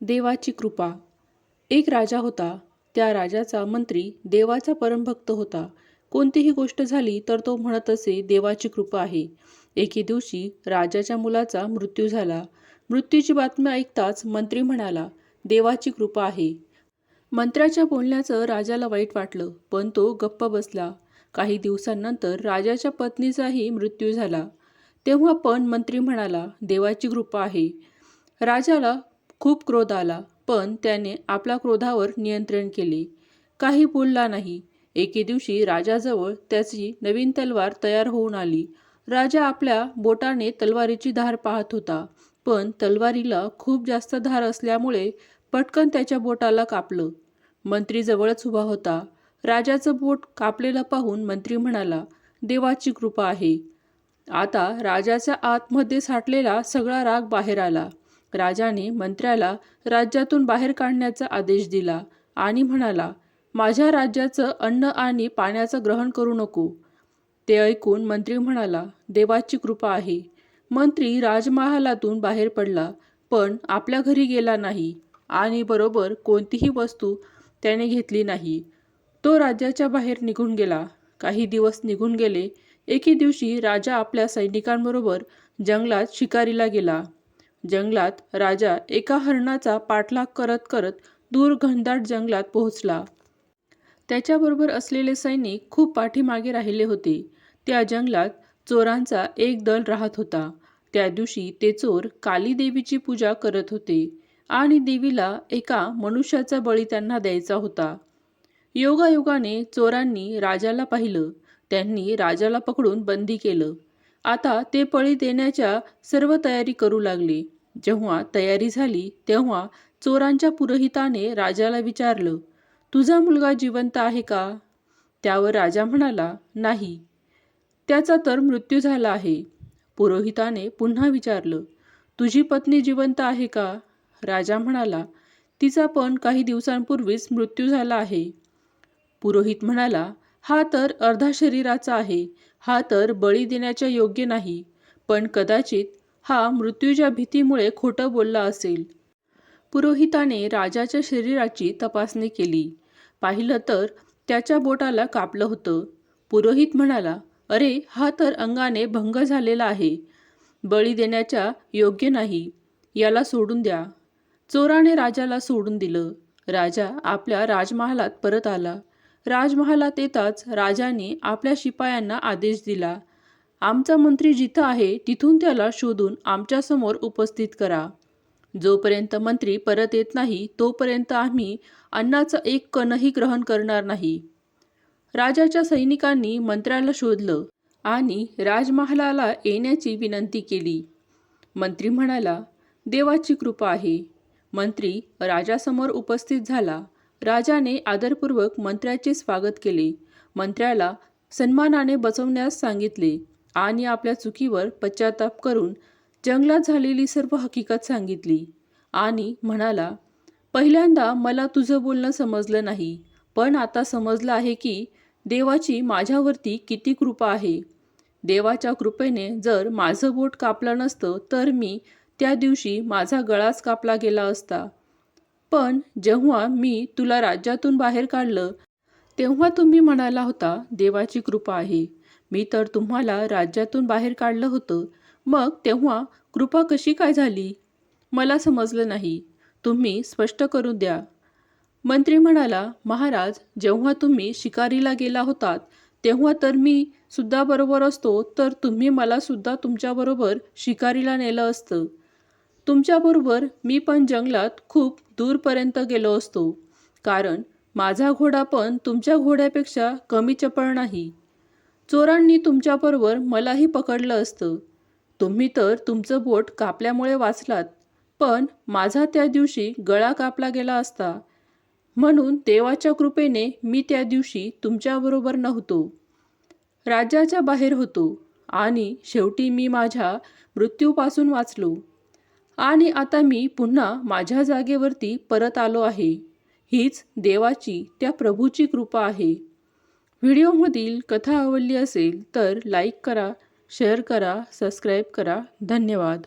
देवाची कृपा. एक राजा होता. त्या राजाचा मंत्री देवाचा परमभक्त होता. कोणतीही गोष्ट झाली तर तो म्हणत असे देवाची कृपा आहे. एके दिवशी राजाच्या मुलाचा मृत्यू झाला. मृत्यूची बातमी ऐकताच मंत्री म्हणाला देवाची कृपा आहे. मंत्र्याच्या बोलण्याचं राजाला वाईट वाटलं पण तो गप्प बसला. काही दिवसांनंतर राजाच्या पत्नीचाही मृत्यू झाला. तेव्हा पण मंत्री म्हणाला देवाची कृपा आहे. राजाला खूप क्रोध आला पण त्याने आपल्या क्रोधावर नियंत्रण केले. काही बोलला नाही. एके दिवशी राजाजवळ त्याची नवीन तलवार तयार होऊन आली. राजा आपल्या बोटाने तलवारीची धार पाहत होता पण तलवारीला खूप जास्त धार असल्यामुळे पटकन त्याच्या बोटाला कापलं. मंत्री जवळच उभा होता. राजाचं बोट कापलेलं पाहून मंत्री म्हणाला देवाची कृपा आहे. आता राजाच्या आतमध्ये साठलेला सगळा राग बाहेर आला. राजाने मंत्र्याला राज्यातून बाहेर काढण्याचा आदेश दिला आणि म्हणाला माझ्या राज्याचं अन्न आणि पाण्याचं ग्रहण करू नको. ते ऐकून मंत्री म्हणाला देवाची कृपा आहे. मंत्री राजमहालातून बाहेर पडला पण आपल्या घरी गेला नाही आणि बरोबर कोणतीही वस्तू त्याने घेतली नाही. तो राज्याच्या बाहेर निघून गेला. काही दिवस निघून गेले. एके दिवशी राजा आपल्या सैनिकांबरोबर जंगलात शिकारीला गेला. जंगलात राजा एका हरणाचा पाठलाग करत करत दूर घनदाट जंगलात पोहोचला. त्याच्याबरोबर असलेले सैनिक खूप पाठीमागे राहिले होते. त्या जंगलात चोरांचा एक दल राहत होता. त्या दिवशी ते चोर काली देवीची पूजा करत होते आणि देवीला एका मनुष्याचा बळी त्यांना द्यायचा होता. योगायोगाने चोरांनी राजाला पाहिलं. त्यांनी राजाला पकडून बंदी केलं. आता ते पळी देण्याच्या सर्व तयारी करू लागले. जेव्हा तयारी झाली तेव्हा चोरांच्या पुरोहिताने राजाला विचारलं तुझा मुलगा जिवंत आहे का? त्यावर राजा म्हणाला नाही. त्याचा तर मृत्यू झाला आहे. पुरोहिताने पुन्हा विचारलं तुझी पत्नी जिवंत आहे का? राजा म्हणाला तिचा पण काही दिवसांपूर्वीच मृत्यू झाला आहे. पुरोहित म्हणाला हा तर अर्धा शरीराचा आहे हा तर बळी देण्याच्या योग्य नाही पण कदाचित हा मृत्यूच्या भीतीमुळे खोटं बोलला असेल. पुरोहिताने राजाच्या शरीराची तपासणी केली. पाहिलं तर त्याच्या बोटाला कापलं होतं. पुरोहित म्हणाला अरे हा तर अंगाने भंग झालेला आहे. बळी देण्याच्या योग्य नाही. याला सोडून द्या. चोराने राजाला सोडून दिलं. राजा आपल्या राजमहालात परत आला. राजमहालात येताच राजाने आपल्या शिपायांना आदेश दिला. आमचा मंत्री जिथं आहे तिथून त्याला शोधून आमच्यासमोर उपस्थित करा. जोपर्यंत मंत्री परत येत नाही तोपर्यंत आम्ही अन्नाचं एक कणही ग्रहण करणार नाही. राजाच्या सैनिकांनी मंत्र्याला शोधलं आणि राजमहालाला येण्याची विनंती केली. मंत्री म्हणाला देवाची कृपा आहे. मंत्री राजासमोर उपस्थित झाला. राजाने आदरपूर्वक मंत्र्याचे स्वागत केले. मंत्र्याला सन्मानाने बसवण्यास सांगितले आणि आपल्या चुकीवर पश्चाताप करून जंगलात झालेली सर्व हकीकत सांगितली आणि म्हणाला पहिल्यांदा मला तुझं बोलणं समजलं नाही पण आता समजलं आहे की देवाची माझ्यावरती किती कृपा आहे. देवाच्या कृपेने जर माझं बोट कापलं नसतं तर मी त्या दिवशी माझा गळाच कापला गेला असता. पण जेव्हा मी तुला राज्यातून बाहेर काढलं तेव्हा तुम्ही म्हणाला होता देवाची कृपा आहे. मी तर तुम्हाला राज्यातून बाहेर काढलं होतं. मग तेव्हा कृपा कशी काय झाली? मला समजलं नाही. तुम्ही स्पष्ट करून द्या. मंत्री म्हणाला महाराज जेव्हा तुम्ही शिकारीला गेला होतात तेव्हा तर मी सुद्धा बरोबर असतो तर तुम्ही मला सुद्धा तुमच्याबरोबर शिकारीला नेलं असतं. तुमच्याबरोबर मी पण जंगलात खूप दूरपर्यंत गेलो असतो. कारण माझा घोडा पण तुमच्या घोड्यापेक्षा कमी चपळ नाही. चोरांनी तुमच्याबरोबर मलाही पकडलं असतं. तुम्ही तर तुमचं बोट कापल्यामुळे वाचलात पण माझा त्या दिवशी गळा कापला गेला असता. म्हणून देवाच्या कृपेने मी त्या दिवशी तुमच्याबरोबर नव्हतो. राज्याच्या बाहेर होतो आणि शेवटी मी माझ्या मृत्यूपासून वाचलो. आणि आता मी पुन्हा माझ्या जागेवरती परत आलो आहे. हीच देवाची त्या प्रभूची कृपा आहे. व्हिडिओमधील कथा आवडली असेल तर लाईक करा शेअर करा सबस्क्राईब करा. धन्यवाद.